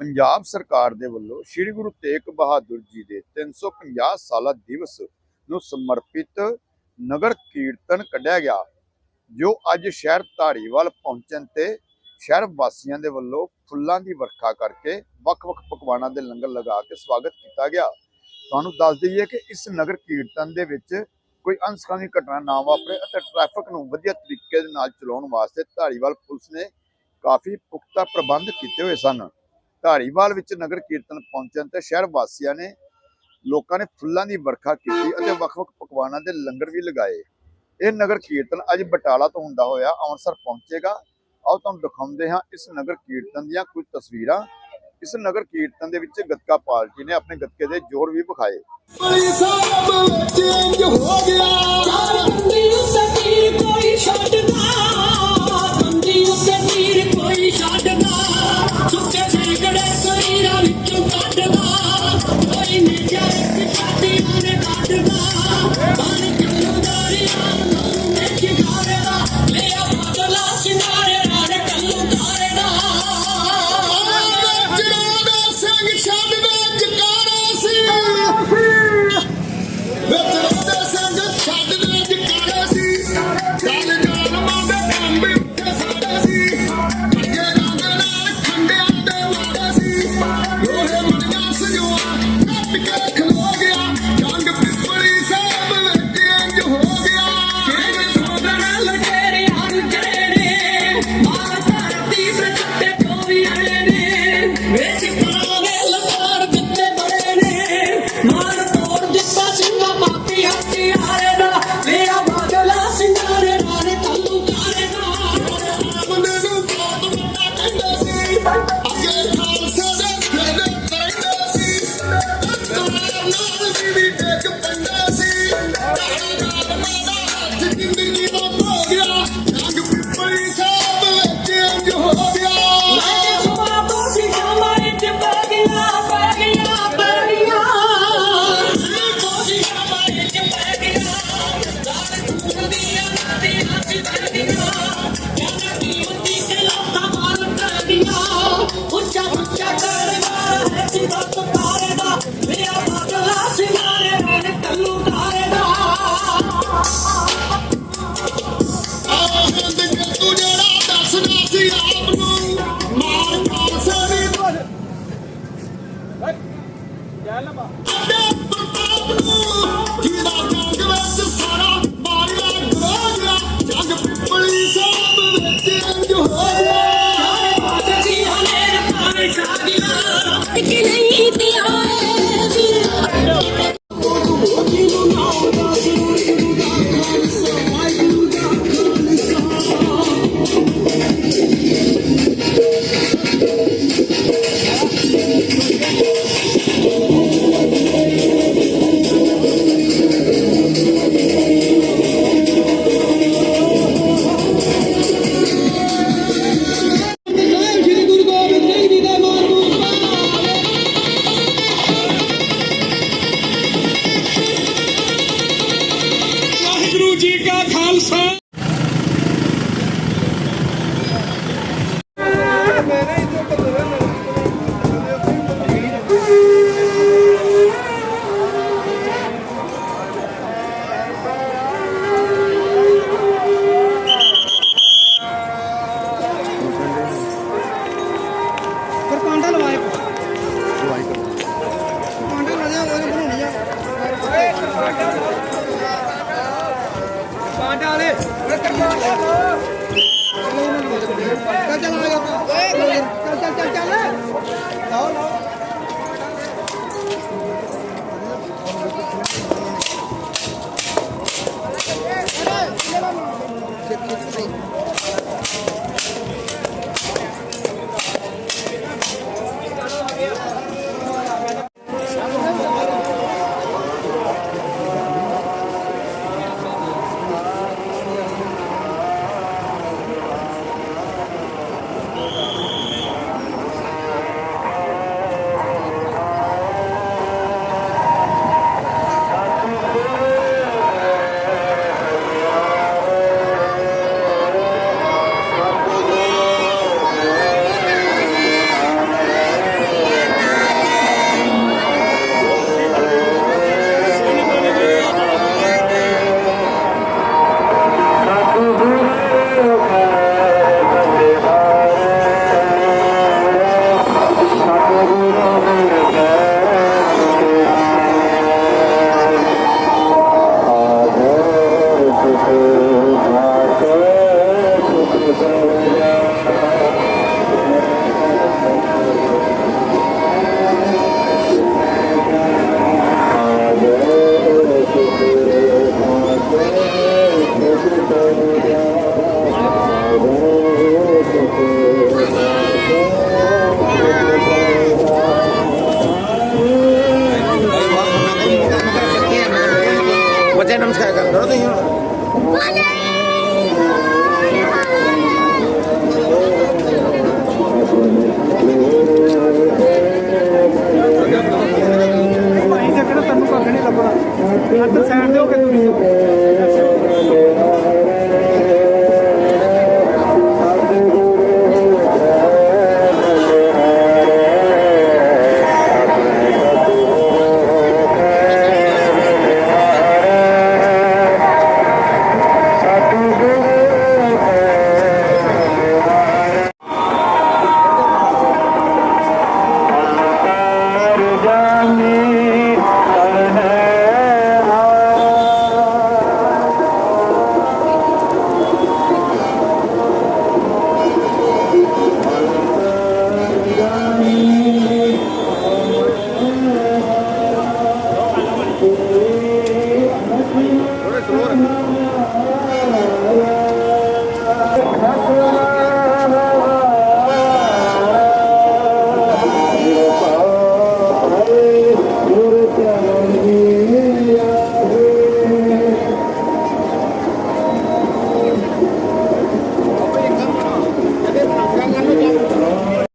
ਪੰਜਾਬ ਸਰਕਾਰ ਦੇ ਵੱਲੋਂ ਸ੍ਰੀ ਗੁਰੂ ਤੇਗ ਬਹਾਦਰ ਜੀ ਦੇ 350 ਸਾਲਾ ਦਿਵਸ ਨੂੰ ਸਮਰਪਿਤ ਨਗਰ ਕੀਰਤਨ ਕੱਢਿਆ ਗਿਆ, ਜੋ ਅੱਜ ਸ਼ਹਿਰ ਧਾਰੀਵਾਲ ਪਹੁੰਚਣ ਤੇ ਸ਼ਹਿਰ ਵਾਸੀਆਂ ਦੇ ਵੱਲੋਂ ਫੁੱਲਾਂ ਦੀ ਵਰਖਾ ਕਰਕੇ ਵੱਖ-ਵੱਖ ਪਕਵਾਨਾਂ ਦੇ ਲੰਗਰ ਲਗਾ ਕੇ ਸਵਾਗਤ ਕੀਤਾ ਗਿਆ। ਤੁਹਾਨੂੰ ਦੱਸ ਦਈਏ ਕਿ ਇਸ ਨਗਰ ਕੀਰਤਨ ਦੇ ਵਿੱਚ ਕੋਈ ਅਨਸਖਾਵੀ ਘਟਨਾ ਨਾ ਵਾਪਰੇ ਅਤੇ ਟ੍ਰੈਫਿਕ ਨੂੰ ਵਧੀਆ ਤਰੀਕੇ ਦੇ ਨਾਲ ਚਲਾਉਣ ਵਾਸਤੇ ਧਾਰੀਵਾਲ ਪੁਲਿਸ ਨੇ ਕਾਫੀ ਪੁਖਤਾ ਪ੍ਰਬੰਧ ਕੀਤੇ ਹੋਏ ਸਨ। ਧਾਰੀਵਾਲ ਵਿੱਚ ਨਗਰ ਕੀਰਤਨ ਪਹੁੰਚਣ ਤੇ ਸ਼ਹਿਰ ਵਾਸੀਆਂ ਨੇ ਲੋਕਾਂ ਨੇ ਫੁੱਲਾਂ ਦੀ ਵਰਖਾ ਕੀਤੀ ਅਤੇ ਵੱਖ-ਵੱਖ ਪਕਵਾਨਾਂ ਦੇ ਲੰਗਰ ਵੀ ਲਗਾਏ। ਇਹ ਨਗਰ ਕੀਰਤਨ ਅੱਜ ਬਟਾਲਾ ਤੋਂ ਹੁੰਦਾ ਹੋਇਆ ਅੰਮ੍ਰਿਤਸਰ ਪਹੁੰਚੇਗਾ। ਆਓ ਤੁਹਾਨੂੰ ਦਿਖਾਉਂਦੇ ਹਾਂ ਇਸ ਨਗਰ ਕੀਰਤਨ ਦੀਆਂ ਕੁਝ ਤਸਵੀਰਾਂ। ਇਸ ਨਗਰ ਕੀਰਤਨ ਦੇ ਵਿੱਚ ਗੱਤਕਾ ਪਾਰਟੀ ਨੇ ਆਪਣੇ ਗੱਤਕੇ ਦੇ ਜੋਰ ਵੀ ਵਿਖਾਏ। ਲੋਹੇ ਮਣੀਆਂ ਸਜਵਾ, ਕੱਟ ਕੇ ਖਲੋ ਗਿਆ, ਜੰਗ ਪਿੱਪਲੀ ਸਾਹਿਬ ਵਿੱਚ ਇੰਜ ਹੋ ਗਿਆ। ਕਿਹਨੇ ਸੋਧਣ ਲਟੇਰਿਆਂ ਨੂੰ ਜਿਹੜੇ ਮਾਰ ਧਰਤੀ ਤੇ ਕੋਈ ਆਏ ਨੇ। ਵਿੱਚ ਜੀ ਕਾ ਖਾਲਸਾ। ਪਾਂਡਾ ਲਵਾਏ ਪਾਂਡਾ ਲਵਾਇਆ ਉਹਨੇ ਬਣਾਉਣੀ ਆ ਪਾਂਡਾ ਵਾਲੇ ਚੱਲ ਚੱਲ ਆ ਗਿਆ ਚੱਲ ਚੱਲ ਚੱਲ ਚੱਲ ਕੇ ਕੱਢ ਦੇਈਂ ਹੁਣ। ਭਾਈ ਤਾਂ ਕਿਹੜਾ ਤੈਨੂੰ ਕੱਖ ਨਹੀਂ ਲੱਭਣਾ ਅੰਦਰ ਸਾਈਡ ਦੇ ਹੋ ਕੇ ਤੁਸੀਂ